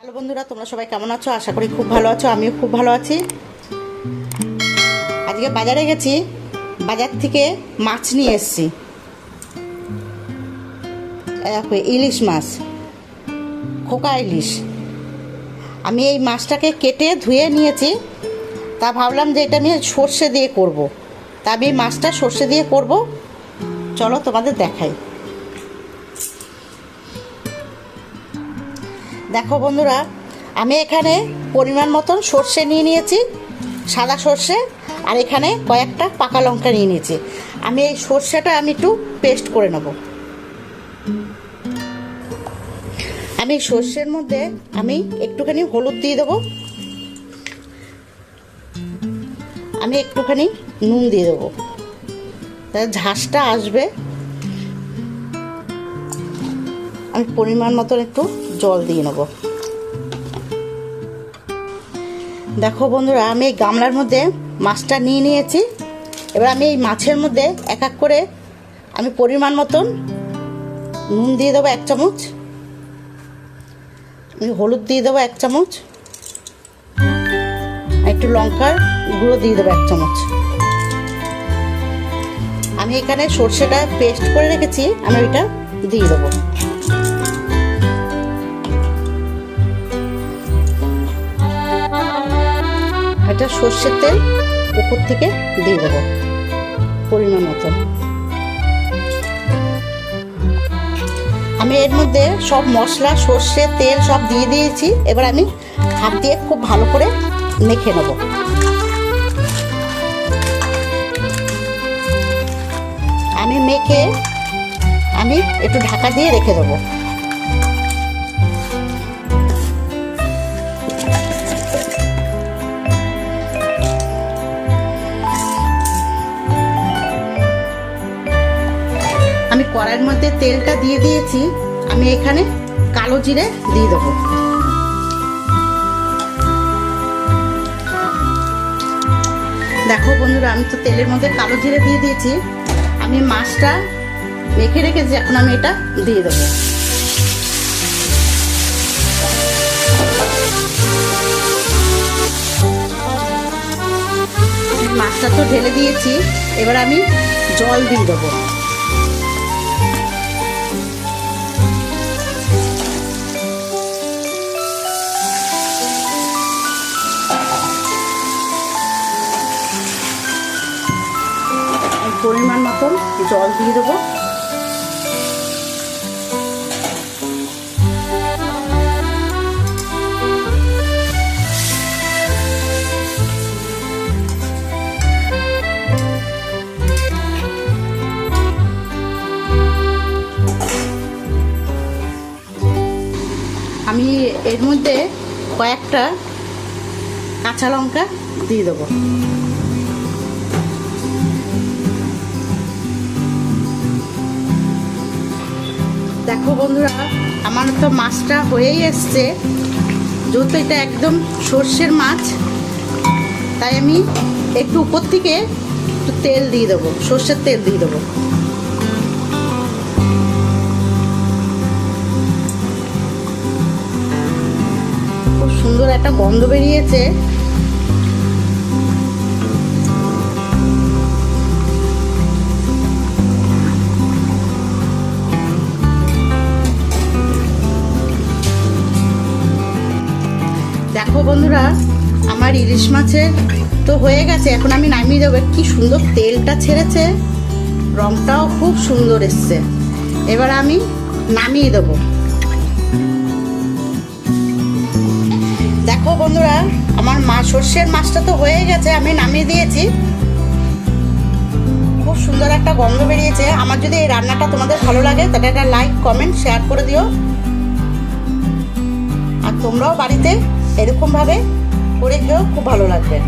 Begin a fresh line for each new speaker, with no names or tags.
Hello বন্ধুরা, তোমরা সবাই কেমন আছো? আশা করি খুব ভালো আছো, আমিও খুব ভালো আছি। আজকে বাজারে গেছি, বাজার থেকে মাছ নিয়ে এসেছি। ইলিশ মাছ, খোকা ইলিশ। আমি এই মাছটাকে কেটে ধুয়ে নিয়েছি, তা ভাবলাম যে এটা আমি সর্ষে দিয়ে করব। তা আমি মাছটা সর্ষে দিয়ে করব। চলো তোমাদের দেখাই। দেখো বন্ধুরা, আমি এখানে পরিমাণ মতন সর্ষে নিয়ে নিয়েছি, সাদা সর্ষে, আর এখানে কয়েকটা পাকা লঙ্কা নিয়ে নিয়েছি। আমি এই সর্ষেটা আমি একটু পেস্ট করে নেব। আমি সর্ষের মধ্যে আমি একটুখানি হলুদ দিয়ে দেবো। আমি একটুখানি নুন দিয়ে দেবো। ঝাঁসটা আসবে। আমি পরিমাণ মতন একটু জল দিয়ে নেব। দেখো বন্ধুরা, আমি এই গামলার মধ্যে মাছটা নিয়ে নিয়েছি। এবার আমি এই মাছের মধ্যে এক এক করে আমি পরিমাণ মতন নুন দিয়ে দেবো এক চামচ। আমি হলুদ দিয়ে দেবো এক চামচ। একটু লঙ্কার গুঁড়ো দিয়ে দেবো এক চামচ। আমি এখানে সর্ষেটা পেস্ট করে রেখেছি, আমি ওইটা দিয়ে দেবো। এটা সর্ষের তেল উপর থেকে দিয়ে দেবো, পরিমাণ মতো। আমি এর মধ্যে সব মশলা, সর্ষে, তেল সব দিয়ে দিয়েছি। এবার আমি হাত দিয়ে খুব ভালো করে মেখে নেব। আমি মেখে আমি একটু ঢাকা দিয়ে রেখে দেবো। কড়াইয়ের মধ্যে তেলটা দিয়ে দিয়েছি, আমি এখানে কালো জিরে দিয়ে দেবো। দেখো বন্ধুরা, আমি তো তেলের মধ্যে কালো জিরে দিয়ে দিয়েছি। আমি মাছটা মেখে রেখেছি, এখন আমি এটা দিয়ে দেবো। মাছটা তো ঢেলে দিয়েছি, এবার আমি জল দিয়ে দেবো। মতন জল দিয়ে দেবো। আমি এর মধ্যে কয়েকটা কাঁচা লঙ্কা দিয়ে দেবো। দেখো বন্ধুরা, আমার তো মাছটা হয়েই এসছে। যেহেতু এটা একদম সর্ষের মাছ, তাই আমি একটু উপর থেকে একটু তেল দিয়ে দেবো, সর্ষের তেল দিয়ে দেবো। খুব সুন্দর একটা গন্ধ বেরিয়েছে। দেখো বন্ধুরা, আমার ইলিশ মাছের তো হয়ে গেছে, এখন আমি নামিয়ে দেবো। কি সুন্দর তেলটা ছেড়েছে, রংটাও খুব সুন্দর এসছে। এবার আমি নামিয়ে দেবো। দেখো বন্ধুরা, আমার মা সর্ষের মাছটা তো হয়ে গেছে, আমি নামিয়ে দিয়েছি। খুব সুন্দর একটা গন্ধ বেরিয়েছে। আমার যদি এই রান্নাটা তোমাদের ভালো লাগে, তাহলে একটা লাইক, কমেন্ট, শেয়ার করে দিও। আর তোমরাও বাড়িতে এরকমভাবে করে খেয়েও খুব ভালো লাগবে।